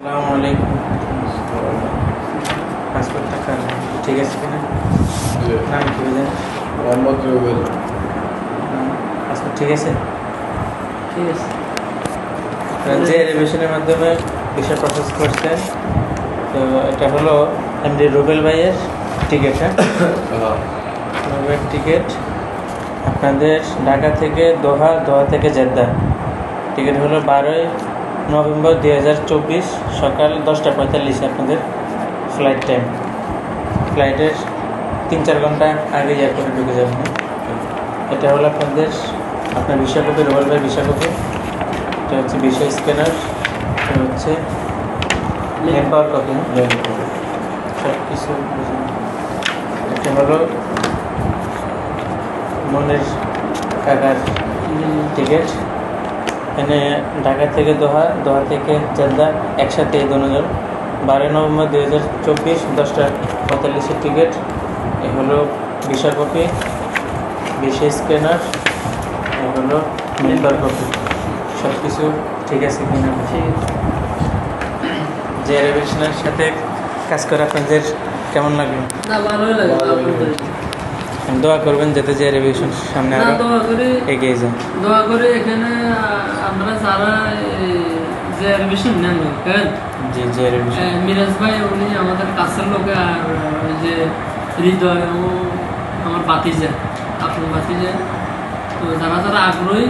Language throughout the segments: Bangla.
আসসালামু আলাইকুম। পাসপোর্ট টাকা ঠিক আছে কিনা? নাম কি বলেন মোহাম্মদ রুবেল। পাসপোর্ট ঠিক আছে? ঠিক আছে। যে রেভিশনের মাধ্যমে ভিসা প্রসেস করছেন তো এটা হলো এমডি রুবেল ভাইয়ের টিকিট হ্যাঁ? রুবেল টিকিট আপনাদের ঢাকা থেকে দোহা দোহা থেকে জেদ্দা। টিকিট হলো বারোই নভেম্বর দুই হাজার চব্বিশ সকাল দশটা পঁয়তাল্লিশে আপনাদের ফ্লাইট টাইম ফ্লাইটের তিন চার ঘণ্টা আগে এয়ারপোর্টে ঢুকে যাবেন? এটা হলো আপনাদের আপনার ভিসা কপি রোবেল ভাই ভিসা কপি এটা হচ্ছে ভিসা স্ক্যানার এটা হচ্ছে নেট পাওয়ার কপি সব কিছু এটা হলো মনের কাকার টিকিট এখানে ঢাকা থেকে দোহা দোহা থেকে জেদ্দা একসাথে এই দুজন বারোই নভেম্বর দুই হাজার চব্বিশ দশটা পঁয়তাল্লিশের টিকিট। এ হলো ভিসা কপি ভিসা স্ক্যানার এ হলো মেম্বার কপি সব কিছু ঠিক আছে কিনা? যে রেভিশনের সাথে কাজ করে আপনাদের কেমন লাগল? না ভালোই লাগে আপনাদের। দোয়া করবেন যাতে যে রেভিশন সামনে আরও দোয়া করে এগিয়ে যায়। দোয়া করে এখানে আমরা যারা যে অ্যাডমিশন নেন কেন? যে যে রেভিশন মিরাজ ভাই উনি আমাদের কাছের লোক আর ওই যে হৃদয় ও আমার বাতিজা আপনার বাতিজা তো যারা যারা আগ্রহী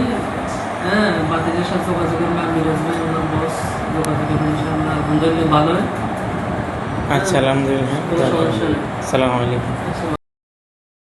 হ্যাঁ বাতিজার সাথে যোগাযোগ করবে আর মিরাজ ভাই ওনার বস যোগাযোগ করবে ইনশাআল্লাহ। আলহামদুলিল্লাহ ভালো হয়। আচ্ছা আলহামদুলিল্লাহ। কোনো সমস্যা নেই। সালাম আলাইকুম।